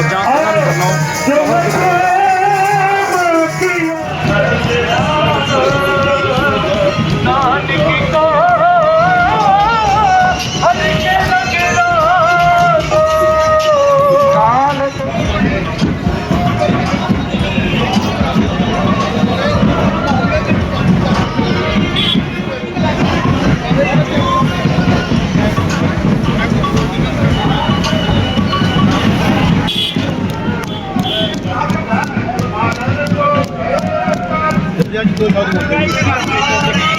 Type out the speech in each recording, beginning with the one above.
মর্যাদা প্রদান করল Anh tôi.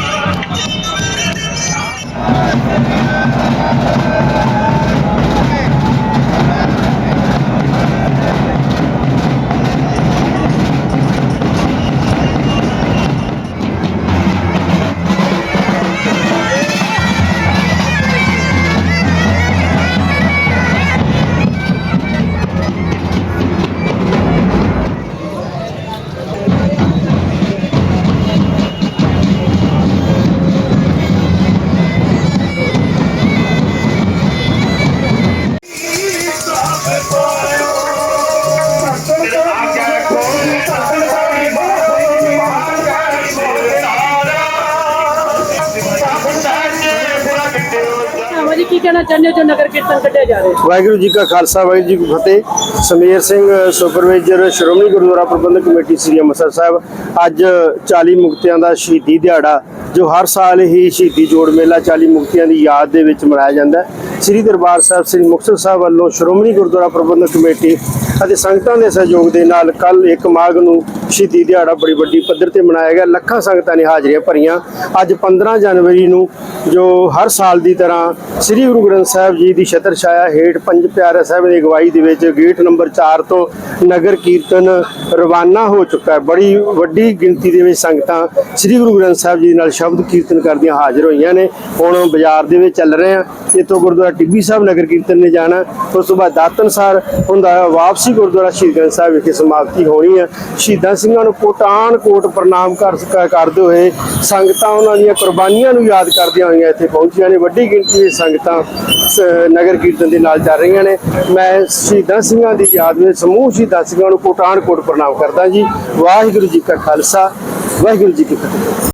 ਕੀ ਕਹਿਣਾ ਚਾਹੁੰਦੇ ਹੋ ਜੋ ਨਗਰ ਕੀਰਤਨ ਕੱਢਿਆ ਜਾ ਰਿਹਾ ਵਾਹਿਗੁਰੂ ਜੀ ਕਾ ਖਾਲਸਾ, ਵਾਹਿਗੁਰੂ ਜੀ ਕੀ ਫਤਿਹ। ਸਮੀਰ ਸਿੰਘ, ਸੁਪਰਵਾਈਜ਼ਰ ਸ਼੍ਰੋਮਣੀ ਗੁਰਦੁਆਰਾ ਪ੍ਰਬੰਧਕ ਕਮੇਟੀ ਸ੍ਰੀ ਅੰਮ੍ਰਿਤਸਰ ਸਾਹਿਬ, ਅੱਜ 40 ਮੁਕਤਿਆਂ ਦਾ ਸ਼ਹੀਦੀ ਦਿਹਾੜਾ, ਜੋ ਹਰ ਸਾਲ ਹੀ ਸ਼ਹੀਦੀ ਜੋੜ ਮੇਲਾ 40 ਮੁਕਤਿਆਂ ਦੀ ਯਾਦ ਦੇ ਵਿੱਚ ਮਨਾਇਆ ਜਾਂਦਾ ਸ੍ਰੀ ਦਰਬਾਰ ਸਾਹਿਬ, ਸ੍ਰੀ ਮੁਕਤਸਰ ਸਾਹਿਬ ਵੱਲੋਂ ਸ਼੍ਰੋਮਣੀ ਗੁਰਦੁਆਰਾ ਪ੍ਰਬੰਧਕ ਕਮੇਟੀ ਅਤੇ ਸੰਗਤਾਂ ਦੇ ਸਹਿਯੋਗ ਦੇ ਨਾਲ ਕੱਲ 1 ਮਾਘ ਨੂੰ ਸ਼ਹੀਦੀ ਦਿਹਾੜਾ ਬੜੀ ਵੱਡੀ ਪੱਧਰ ਤੇ ਮਨਾਇਆ ਗਿਆ। ਲੱਖਾਂ ਸੰਗਤਾਂ ਨੇ ਹਾਜ਼ਰੀਆਂ ਭਰੀਆਂ। ਅੱਜ 15 ਜਨਵਰੀ ਨੂੰ ਜੋ ਹਰ ਸਾਲ ਦੀ ਤਰ੍ਹਾਂ ਸ੍ਰੀ ਗੁਰੂ ਗ੍ਰੰਥ ਸਾਹਿਬ ਜੀ ਦੀ ਛਤਰ ਛਾਇਆ ਹੇਠ ਪੰਜ ਪਿਆਰੇ ਸਾਹਿਬ ਦੀ ਅਗਵਾਈ ਦੇ ਵਿੱਚ ਗੇਟ ਨੰਬਰ 4 ਤੋਂ ਨਗਰ ਕੀਰਤਨ ਰਵਾਨਾ ਹੋ ਚੁੱਕਾ ਹੈ। ਬੜੀ ਵੱਡੀ ਗਿਣਤੀ ਦੇ ਵਿੱਚ ਸੰਗਤਾਂ ਸ੍ਰੀ ਗੁਰੂ ਗ੍ਰੰਥ ਸਾਹਿਬ ਜੀ ਨਾਲ ਸ਼ਬਦ ਕੀਰਤਨ ਕਰਦੀਆਂ ਹਾਜ਼ਰ ਹੋਈਆਂ ਨੇ। ਹੁਣ ਬਾਜ਼ਾਰ ਦੇ ਵਿੱਚ ਚੱਲ ਰਹੇ ਆ ਇੱਥੋਂ ਗੁਰਦੁਆਰਾ ਟਿੱਬੀ ਸਾਹਿਬ ਨਗਰ ਕੀਰਤਨ ਨੇ ਜਾਣਾ। ਉਸ ਤੋਂ ਬਾਅਦ ਦਾਤਨਸਾਰ ਹੁੰਦਾ ਵਾਪਸੀ ਗੁਰਦੁਆਰਾ ਸ਼ਹੀਦ ਗ੍ਰੰਥ ਸਾਹਿਬ ਵਿਖੇ ਸਮਾਪਤੀ ਹੋਣੀ ਹੈ। ਸ਼ਹੀਦਾਂ ਸਿੰਘਾਂ ਨੂੰ ਕੋਟਾਨ ਕੋਟ ਪ੍ਰਣਾਮ ਕਰ ਕਰਦੇ ਹੋਏ ਸੰਗਤਾਂ ਉਹਨਾਂ ਦੀਆਂ ਕੁਰਬਾਨੀਆਂ ਨੂੰ ਯਾਦ ਕਰਦੀਆਂ ਹੋਈਆਂ ਇੱਥੇ ਪਹੁੰਚੀਆਂ ਨੇ। ਵੱਡੀ ਗਿਣਤੀ ਵਿੱਚ ਸੰਗਤਾਂ ਸ- ਨਗਰ ਕੀਰਤਨ ਦੇ ਨਾਲ ਚੱਲ ਰਹੀਆਂ ਨੇ। ਮੈਂ ਸ਼ਹੀਦਾਂ ਸਿੰਘਾਂ ਦੀ ਯਾਦ ਵਿੱਚ ਸਮੂਹ ਸ਼ਹੀਦਾਂ ਸਿੰਘਾਂ ਨੂੰ ਕੋਟਾਨ ਕੋਟ ਪ੍ਰਣਾਮ ਕਰਦਾ ਜੀ। ਵਾਹਿਗੁਰੂ ਜੀ ਕਾ ਖਾਲਸਾ, ਵਾਹਿਗੁਰੂ ਜੀ ਕੀ ਫਤਿਹ।